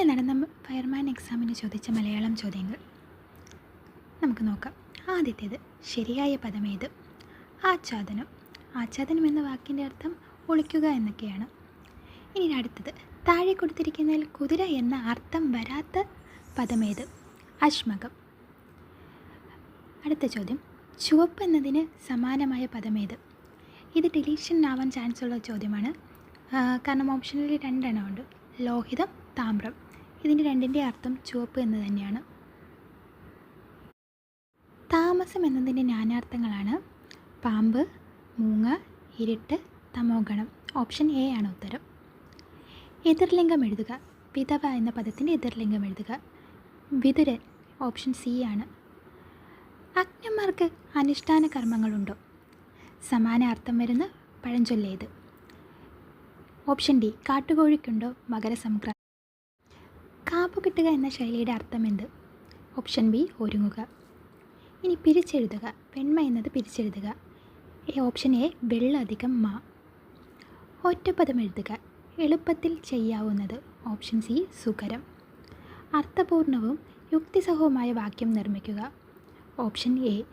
ഇന്നലെ നടന്ന ഫയർമാൻ എക്സാമിന് ചോദിച്ച മലയാളം ചോദ്യങ്ങൾ. നമുക്ക് നോക്കാം. ആദ്യത്തേത് ശരിയായ പദമേത്? ആച്ഛാദനം. ആച്ഛാദനം എന്ന വാക്കിന്റെ അർത്ഥം ഒളിക്കുക എന്നൊക്കെയാണ്. ഇനി അടുത്തത് താഴെ കൊടുത്തിരിക്കുന്നതിൽ കുതിര എന്ന അർത്ഥം വരാത്ത പദമേത്? അശ്മകം അടുത്ത ചോദ്യം ചുവപ്പ് എന്നതിന് സമാനമായ പദമേത്? ഇത് ഡിലീഷൻ ആവാൻ ചാൻസ് ഉള്ള ചോദ്യമാണ്. കാരണം ഓപ്ഷനിൽ രണ്ടെണ്ണം ഉണ്ട്. ലോഹിതം താമ്രം. ഇതിന്റെ രണ്ടിന്റെ അർത്ഥം ചുവപ്പ് എന്ന് തന്നെയാണ്. താമസം എന്നതിന്റെ നാനാർത്ഥങ്ങളാണ് പാമ്പ് മൂങ്ങ ഇരുട്ട് തമോഗണം. ഓപ്ഷൻ എ ആണ് ഉത്തരം. എതിർലിംഗം എഴുതുക. വിധവ എന്ന പദത്തിന്റെ എതിർലിംഗം എഴുതുക. വിതുരൻ ഓപ്ഷൻ സി ആണ്. അജ്ഞന്മാർക്ക് അനുഷ്ഠാന കർമ്മങ്ങളുണ്ടോ? സമാന അർത്ഥം വരുന്ന പഴഞ്ചൊല്ലേത്. ഓപ്ഷൻ ഡി കാട്ടുകോഴിക്കുണ്ടോ? മകരസംക്രാന്തി കാപ്പു കിട്ടുക എന്ന ശൈലിയുടെ അർത്ഥം എന്ത് ഓപ്ഷൻ ബി ഒരുങ്ങുക. ഇനി പിരിച്ചെഴുതുക. വെണ്മ എന്നത് പിരിച്ചെഴുതുക. ഓപ്ഷൻ എ വെള്ളധികം മാ. ഒറ്റപ്പദം എഴുതുക. എളുപ്പത്തിൽ ചെയ്യാവുന്നത് ഓപ്ഷൻ സി സുഖരം. അർത്ഥപൂർണവും യുക്തിസഹവുമായ വാക്യം നിർമ്മിക്കുക. Option A